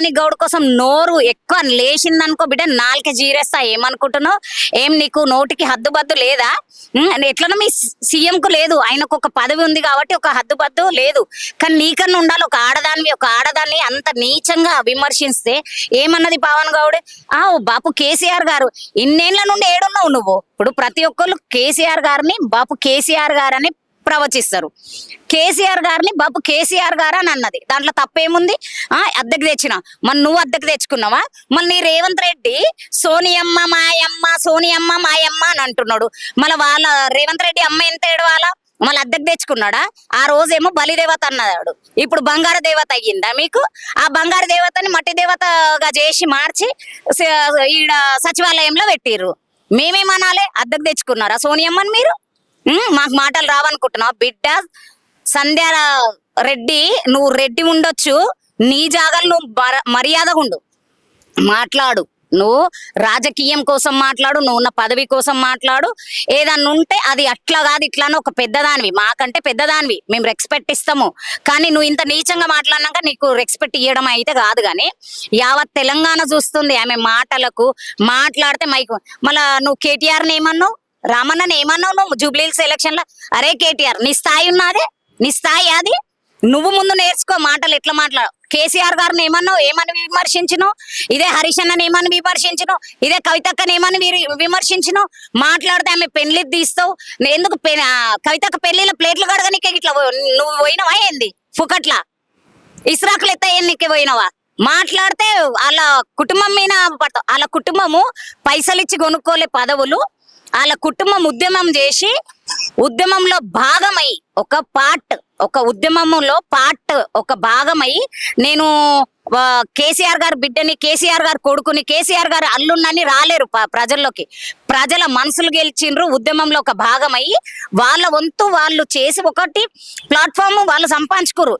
భవానీ గౌడ్ కోసం నోరు ఎక్కువ లేచిందనుకో బిడ్డ నాలుక జీరేస్తా. ఏమనుకుంటున్నావు? ఏం నీకు నోటికి హద్దుబద్దు లేదా? ఎట్లనో మీ సీఎం కు లేదు. ఆయనకు ఒక పదవి ఉంది కాబట్టి ఒక హద్దుబద్దు లేదు. కానీ నీకన్నా ఉండాలి ఒక ఆడదాన్ని ఒక ఆడదాన్ని అంత నీచంగా విమర్శిస్తే ఏమన్నది పవన్ గౌడ్? ఆ ఓ బాపు కేసీఆర్ గారు ఇన్నేళ్ళ నుండి ఏడున్నావు నువ్వు? ఇప్పుడు ప్రతి ఒక్కళ్ళు కేసీఆర్ గారిని బాపు కేసీఆర్ గారని ప్రవచిస్తారు. కేసీఆర్ గారిని బాబు కేసీఆర్ గారు అని అన్నది. దాంట్లో తప్పేముంది? ఆ అద్దెకి తెచ్చిన. మన నువ్వు అద్దెకి తెచ్చుకున్నావా? మళ్ళీ నీ రేవంత్ రెడ్డి సోనియమ్మ మాయమ్మ సోనియమ్మ మాయమ్మ అని అంటున్నాడు. మళ్ళీ వాళ్ళ రేవంత్ రెడ్డి అమ్మ ఎంత ఏడవాలా? మళ్ళీ అద్దెకు తెచ్చుకున్నాడా? ఆ రోజేమో బలిదేవత అన్నాడు. ఇప్పుడు బంగారు దేవత అయ్యిందా మీకు? ఆ బంగారు దేవతని మట్టి దేవతగా చేసి మార్చి ఈడ సచివాలయంలో పెట్టిర్రు. మేమేమనాలి? అద్దెకు తెచ్చుకున్నారా? సోనియమ్మని మీరు? మాకు మాటలు రావనుకుంటున్నావు బిడ్డ సంధ్య రెడ్డి నువ్వు రెడ్డి ఉండొచ్చు. నీ జాగాలు నువ్వు బర- మర్యాదగా ఉండు. మాట్లాడు. నువ్వు రాజకీయం కోసం మాట్లాడు నువ్వు ఉన్న పదవి కోసం మాట్లాడు. ఏదన్నా ఉంటే అది అట్లా కాదు ఇట్లా ఒక పెద్దదానివి. మాకంటే పెద్దదానివి. మేము రెస్పెక్ట్ ఇస్తాము. కానీ నువ్వు ఇంత నీచంగా మాట్లాడినాక నీకు రెస్పెక్ట్ ఇవ్వడం అయితే కాదు కానీ యావత్ తెలంగాణ చూస్తుంది ఆమె మాటలకు. మాట్లాడితే మైకు మళ్ళా నువ్వు కేటీఆర్ని ఏమన్నావు? రామన్నని ఏమన్నావు నువ్వు? జూబ్లీహిల్స్ ఎలక్షన్లో? అరే కేటీఆర్ నీ స్థాయి ఉన్నాదే? నీ స్థాయి అది నువ్వు ముందు నేర్చుకో మాటలు ఎట్లా మాట్లాడు కేసీఆర్ గారిని ఏమన్నావు ఏమని విమర్శించను? ఇదే హరీష్ అన్నని ఏమని విమర్శించను? ఇదే కవితక్కని ఏమని విమర్శించను? మాట్లాడితే ఆమె పెళ్ళి తీస్తావు. ఎందుకు పె- కవితక్క పెళ్ళిలో ప్లేట్లు కడగనీకే ఇట్లా నువ్వు పోయినవా ఏంది? ఫుకట్లా? ఇస్రాకులు ఎత్త నీకు పోయినవా? మాట్లాడితే వాళ్ళ కుటుంబం మీద పడతావు. వాళ్ళ కుటుంబము పైసలు ఇచ్చి కొనుక్కోలే పదవులు. వాళ్ళ కుటుంబం ఉద్యమం చేసి ఉద్యమంలో భాగమై ఒక పార్ట్ ఒక ఉద్యమంలో పార్ట్ ఒక భాగమై నేను కేసీఆర్ గారు బిడ్డని కేసీఆర్ గారు కొడుకుని కేసీఆర్ గారు అల్లున్నని రాలేరు ప్రజల్లోకి. ప్రజల మనసులు గెలిచిండ్రు ఉద్యమంలో ఒక భాగమై వాళ్ళ వంతు వాళ్ళు చేసి ఒకటి ప్లాట్ఫామ్ వాళ్ళు సంపాదించుకోరు